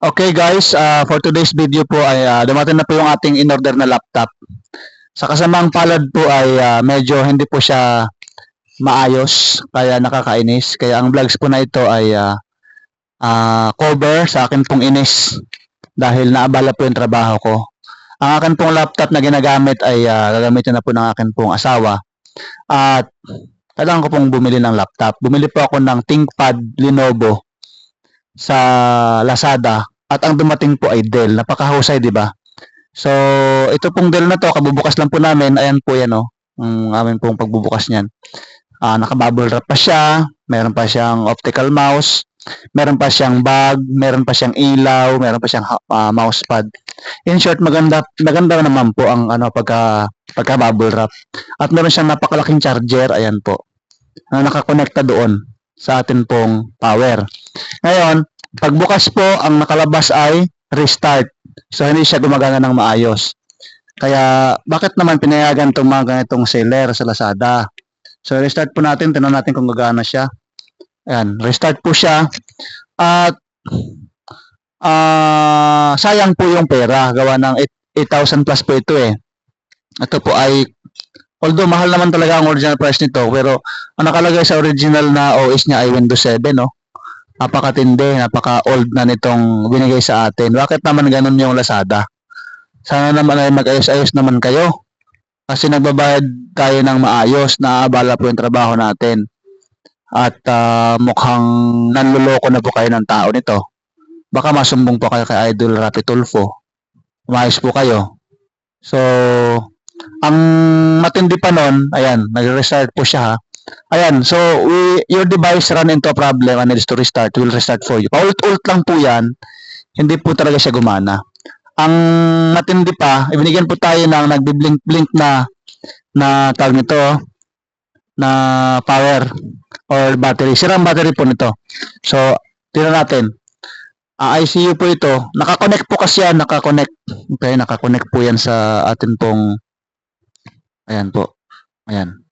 Okay guys, uh, for today's video po ay uh, dumating na po yung ating in-order na laptop. Sa kasamang palad po ay uh, medyo hindi po siya maayos, kaya nakakainis. Kaya ang vlogs po na ito ay uh, uh, cover sa akin pong inis dahil naabala po yung trabaho ko. Ang akin pong laptop na ginagamit ay uh, gagamitin na po ng akin pong asawa. At kailangan ko pong bumili ng laptop. Bumili po ako ng ThinkPad Lenovo sa Lazada at ang dumating po ay Dell. Napakahusay, 'di ba? So, ito pong Dell na to, kabubukas lang po namin. Ayan po 'yan oh. Ang amin pong pagbubukas niyan. Ah, naka-bubble wrap pa siya, meron pa siyang optical mouse, meron pa siyang bag, meron pa siyang ilaw, meron pa siyang uh, mousepad. In short, maganda maganda naman po ang ano pagka pagka bubble wrap. At meron siyang napakalaking charger, ayan po. Na nakakonekta doon sa atin pong power. Ngayon, pagbukas po, ang nakalabas ay restart. So, hindi siya gumagana ng maayos. Kaya, bakit naman pinayagan itong mga ganitong seller sa Lazada? So, restart po natin. Tinan natin kung gagana siya. Ayan, restart po siya. At, ah sayang po yung pera. Gawa ng 8,000 plus po ito eh. Ito po ay Although mahal naman talaga ang original price nito, pero ang nakalagay sa original na OS niya ay Windows 7, no? Napakatindi, napaka-old na nitong binigay sa atin. Bakit naman ganun yung Lazada? Sana naman ay mag-ayos-ayos naman kayo. Kasi nagbabayad tayo ng maayos, naabala po yung trabaho natin. At uh, mukhang nanluloko na po kayo ng tao nito. Baka masumbong po kayo kay Idol Rapi Tulfo. Umayos po kayo. So, ang matindi pa nun, ayan, nag-restart po siya ha. Ayan, so we, your device run into a problem and needs to restart, will restart for you. Paulit-ulit lang po yan, hindi po talaga siya gumana. Ang matindi pa, ibinigyan po tayo ng nagbi-blink-blink na na tawag nito, na power or battery. Sirang battery po nito. So, tingnan natin. Uh, ICU po ito. Nakakonect po kasi yan, nakakonect. Okay, nakakonect po yan sa atin pong Ayan po. Ayan.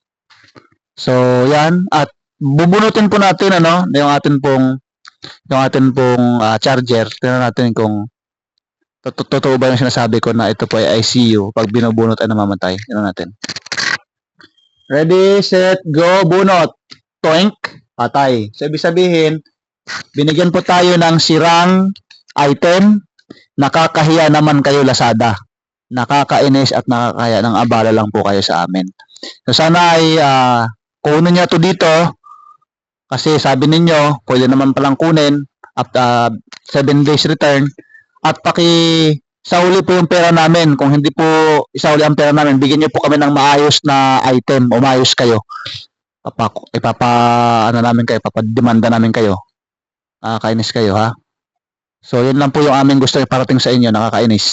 So, yan. At bubunutin po natin, ano, yung atin pong, yung atin pong uh, charger. Tingnan natin kung totoo ba yung sinasabi ko na ito po ay ICU. Pag binubunot ay namamatay. Tingnan natin. Ready, set, go, bunot. Toink, patay. So, ibig sabihin, binigyan po tayo ng sirang item, nakakahiya naman kayo Lazada nakakainis at nakakaya ng abala lang po kayo sa amin. So sana ay uh, kunin niya to dito kasi sabi ninyo pwede naman palang kunin at 7 uh, days return at paki sa uli po yung pera namin. Kung hindi po isauli ang pera namin, bigyan niyo po kami ng maayos na item o maayos kayo. Papa, ipapa, ano namin kayo, papademanda namin kayo. Nakakainis kayo ha. So, yun lang po yung aming gusto iparating sa inyo, nakakainis.